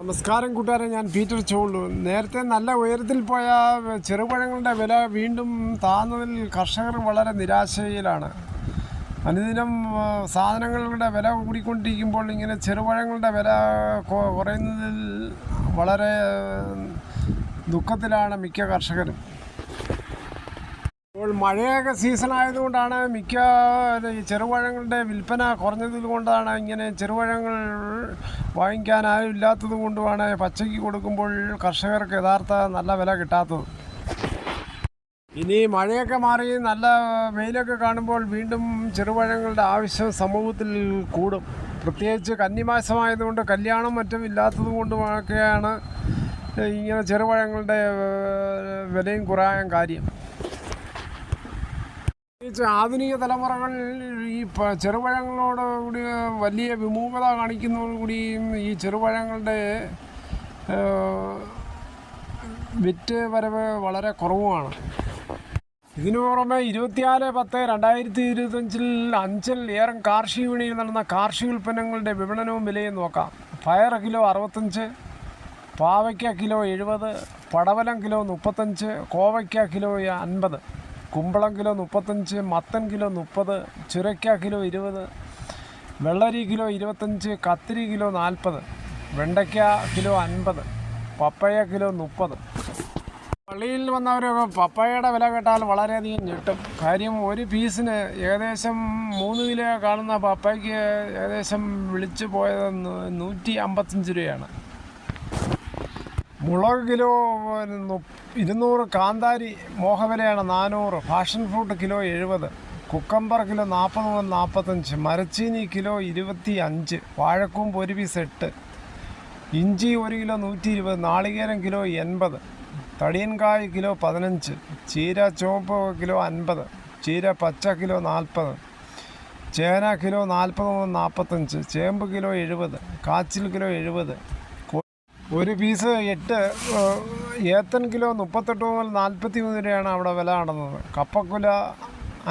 നമസ്കാരം കൂട്ടുകാരെ ഞാൻ പീറ്റർ ചോളു. നേരത്തെ നല്ല ഉയരത്തിൽ പോയ ചെറുപഴങ്ങളുടെ വില വീണ്ടും താഴ്ന്നതിൽ കർഷകർ വളരെ നിരാശയിലാണ്. അനുദിനം സാധനങ്ങളുടെ വില കൂടിക്കൊണ്ടിരിക്കുമ്പോൾ ഇങ്ങനെ ചെറുപഴങ്ങളുടെ വില കുറയുന്നതിൽ വളരെ ദുഃഖത്തിലാണ് മിക്ക കർഷകരും. ഇപ്പോൾ മഴയൊക്കെ സീസൺ ആയതുകൊണ്ടാണ് മിക്ക ചെറുപഴങ്ങളുടെ വിൽപ്പന കുറഞ്ഞത് കൊണ്ടാണ് ഇങ്ങനെ ചെറുപഴങ്ങൾ വാങ്ങിക്കാൻ ഇല്ലാത്തത് കൊണ്ടുമാണ് പച്ചയ്ക്ക് കൊടുക്കുമ്പോൾ കർഷകർക്ക് യഥാർത്ഥ നല്ല വില കിട്ടാത്തത്. ഇനി മഴയൊക്കെ മാറി നല്ല വെയിലൊക്കെ കാണുമ്പോൾ വീണ്ടും ചെറുപഴങ്ങളുടെ ആവശ്യം സമൂഹത്തിൽ കൂടും. പ്രത്യേകിച്ച് കന്നിമാസമായതുകൊണ്ട് കല്യാണം മറ്റും ഇല്ലാത്തത് കൊണ്ടുമൊക്കെയാണ് ഇങ്ങനെ ചെറുപഴങ്ങളുടെ വിലയും കുറയാൻ കാര്യം. ആധുനിക തലമുറകൾ ഈ ചെറുപഴങ്ങളോട് കൂടി വലിയ വിമുഖത കാണിക്കുന്നതോടുകൂടിയും ഈ ചെറുപഴങ്ങളുടെ വിറ്റ് വരവ് വളരെ കുറവുമാണ്. ഇതിനു പുറമെ ഇരുപത്തിനാല് പത്ത് രണ്ടായിരത്തി ഇരുപത്തഞ്ചിൽ അഞ്ചൽ ഏറം കാർഷിക വിപണിയിൽ നടന്ന കാർഷിക ഉൽപ്പന്നങ്ങളുടെ വിപണനവും വിലയും നോക്കാം. പയർ കിലോ അറുപത്തഞ്ച് പാവയ്ക്ക കിലോ എഴുപത് പടവലം കിലോ മുപ്പത്തഞ്ച് കോവയ്ക്ക കിലോ അൻപത്. കുമ്പളം കിലോ മുപ്പത്തഞ്ച് മത്തൻ കിലോ മുപ്പത് ചുരയ്ക്ക കിലോ ഇരുപത് വെള്ളരി കിലോ ഇരുപത്തഞ്ച് കത്തിരി കിലോ നാൽപ്പത് വെണ്ടയ്ക്ക കിലോ അൻപത് പപ്പയ കിലോ മുപ്പത്. പള്ളിയിൽ വന്നവർ പപ്പായയുടെ വില കേട്ടാൽ വളരെയധികം ഞെട്ടും. കാര്യം ഒരു പീസിന് ഏകദേശം മൂന്ന് കിലോ കാണുന്ന പപ്പായ്ക്ക് ഏകദേശം വിളിച്ചു പോയത് നൂറ്റി അമ്പത്തഞ്ച് രൂപയാണ്. മുളക് കിലോ ഇരുന്നൂറ് കാന്താരി മോഹവിലയാണ് നാനൂറ്. ഫാഷൻ ഫ്രൂട്ട് കിലോ എഴുപത്. കുക്കമ്പർ കിലോ നാൽപ്പത് മുതൽ നാൽപ്പത്തഞ്ച് മരച്ചീനി കിലോ ഇരുപത്തി അഞ്ച് വാഴക്കൂമ്പ് ഒരു പീസ് എട്ട്. ഇഞ്ചി ഒരു കിലോ നൂറ്റി ഇരുപത് നാളികേരം കിലോ എൺപത്. തടിയൻകായ് കിലോ പതിനഞ്ച്. ചീര ചുവപ്പ് കിലോ അൻപത്. ചീര പച്ച കിലോ നാൽപ്പത്. ചേന കിലോ നാൽപ്പത് മുതൽ നാൽപ്പത്തഞ്ച് ചേമ്പ് കിലോ എഴുപത്. കാച്ചിൽ കിലോ എഴുപത്. ഒരു പീസ് എട്ട് ഏത്തൻ കിലോ മുപ്പത്തെട്ട് മുതൽ നാൽപ്പത്തി മൂന്ന് രൂപയാണ് അവിടെ വില നടന്നത്. കപ്പക്കുല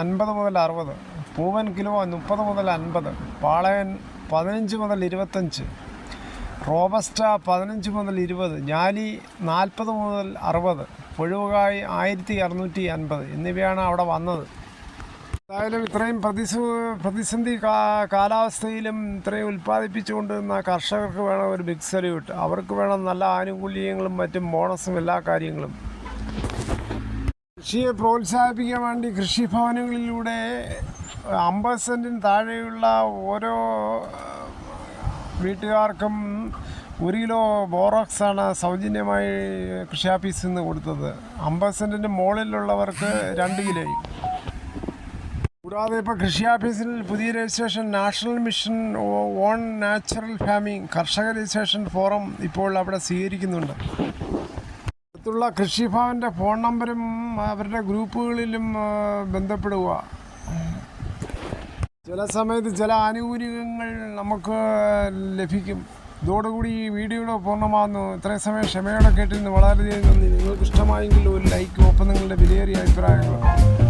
അൻപത് മുതൽ അറുപത് പൂവൻ കിലോ മുപ്പത് മുതൽ അൻപത് പാളയൻ പതിനഞ്ച് മുതൽ ഇരുപത്തഞ്ച് റോബസ്റ്റ പതിനഞ്ച് മുതൽ ഇരുപത് ഞാലി നാൽപ്പത് മുതൽ അറുപത് പുഴുവുകായ് ആയിരത്തി അറുന്നൂറ്റി അൻപത് എന്നിവയാണ് അവിടെ വന്നത്. എന്തായാലും ഇത്രയും പ്രതിസ പ്രതിസന്ധി കാലാവസ്ഥയിലും ഇത്രയും ഉൽപ്പാദിപ്പിച്ചുകൊണ്ട് നിന്ന കർഷകർക്ക് വേണം ഒരു ബിഗ് സല്യൂട്ട് അവർക്ക് വേണം നല്ല ആനുകൂല്യങ്ങളും മറ്റും ബോണസും എല്ലാ കാര്യങ്ങളും. കൃഷിയെ പ്രോത്സാഹിപ്പിക്കാൻ വേണ്ടി കൃഷിഭവനങ്ങളിലൂടെ അമ്പത് സെന്റിന് താഴെയുള്ള ഓരോ വീട്ടുകാർക്കും ഒരു കിലോ ബോറോക്സാണ് സൗജന്യമായി കൃഷി ഓഫീസിൽ നിന്ന് കൊടുത്തത്. അമ്പത് സെന്റിന്റെ മുകളിലുള്ളവർക്ക് രണ്ട് കിലോയും. കൂടാതെ ഇപ്പോൾ കൃഷി ഓഫീസിൽ പുതിയ registration national mission on natural farming കർഷക രജിസ്ട്രേഷൻ ഫോറം ഇപ്പോൾ അവിടെ സ്വീകരിക്കുന്നുണ്ട്. അടുത്തുള്ള കൃഷിഭവന്റെ ഫോൺ നമ്പരും അവരുടെ ഗ്രൂപ്പുകളിലും ബന്ധപ്പെടുക. ചില സമയത്ത് ചില ആനുകൂല്യങ്ങൾ നമുക്ക് ലഭിക്കും. ഇതോടുകൂടി ഈ വീഡിയോയുടെ പൂർണമാകുന്നു. ഇത്രയും സമയം ക്ഷമയോടെ കേട്ടിരുന്നു. വളരെയധികം നന്ദി. നിങ്ങൾക്ക് ഇഷ്ടമായെങ്കിൽ ഒരു ലൈക്ക് ഒപ്പം നിങ്ങളുടെ വിലയേറിയ അഭിപ്രായങ്ങളും